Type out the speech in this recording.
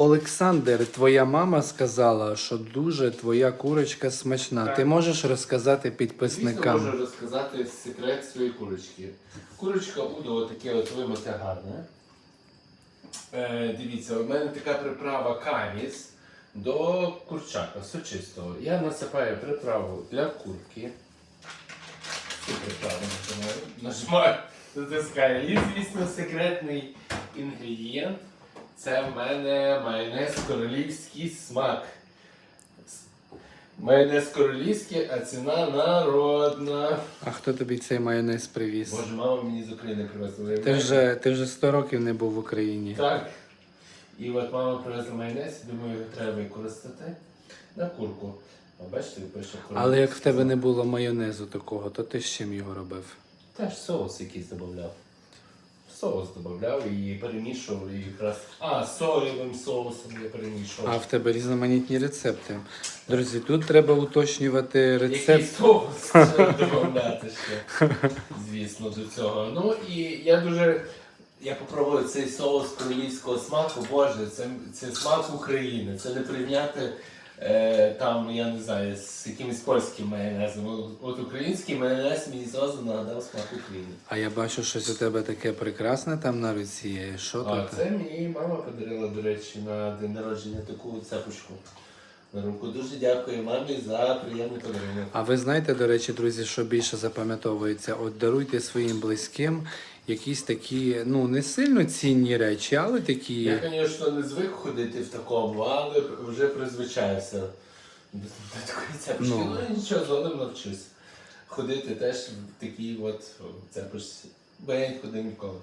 Олександр, твоя мама сказала, що дуже твоя курочка смачна. Так. Ти можеш розказати Звісно, підписникам? можу розказати секрет своєї курочки. Курочка буде отаке от вимите гарне. Е, дивіться, у мене така приправа каміс до курчака сочистого. Я насипаю приправу для курки. Цю приправу нажимаю. Нажимаю, затискаю. І, звісно, секретний інгредієнт. Це в мене майонез королівський смак. Майонез королівський, а ціна народна. А хто тобі цей майонез привіз? Боже, мама мені з України привезла. Ти вже, ти вже 100 років не був в Україні. Так. І от мама привезла майонез, думаю, його треба використати на курку. А бачите, пише королівський. Але як в тебе не було майонезу такого, то ти з чим його робив? Теж соус якийсь додавав. Соус додавав і перемішував і якраз. А, соєвим соусом я перемішував. А в тебе різноманітні рецепти. Друзі, тут треба уточнювати рецепт. Який соус додати ще, звісно, до цього. Ну і я дуже. Я попробую цей соус королівського смаку, боже, це, це смак України. Це не порівняти е, там, я не знаю, з якимось польським майонезом. От- український майонез мені зразу нагадав смак України. А я бачу, щось у тебе таке прекрасне там на руці є. Що А тут? це мені мама подарила, до речі, на день народження таку цепочку. На руку. Дуже дякую мамі за приємний подарунок. А ви знаєте, до речі, друзі, що більше запам'ятовується? От даруйте своїм близьким якісь такі, ну не сильно цінні речі, але такі. Я, звісно, не звик ходити в такому, але вже призвичаюся до такої цепочки. Ну. Ну, нічого, згодом навчусь. Ходити теж в такій от цепочці. Бо я не ходив ніколи.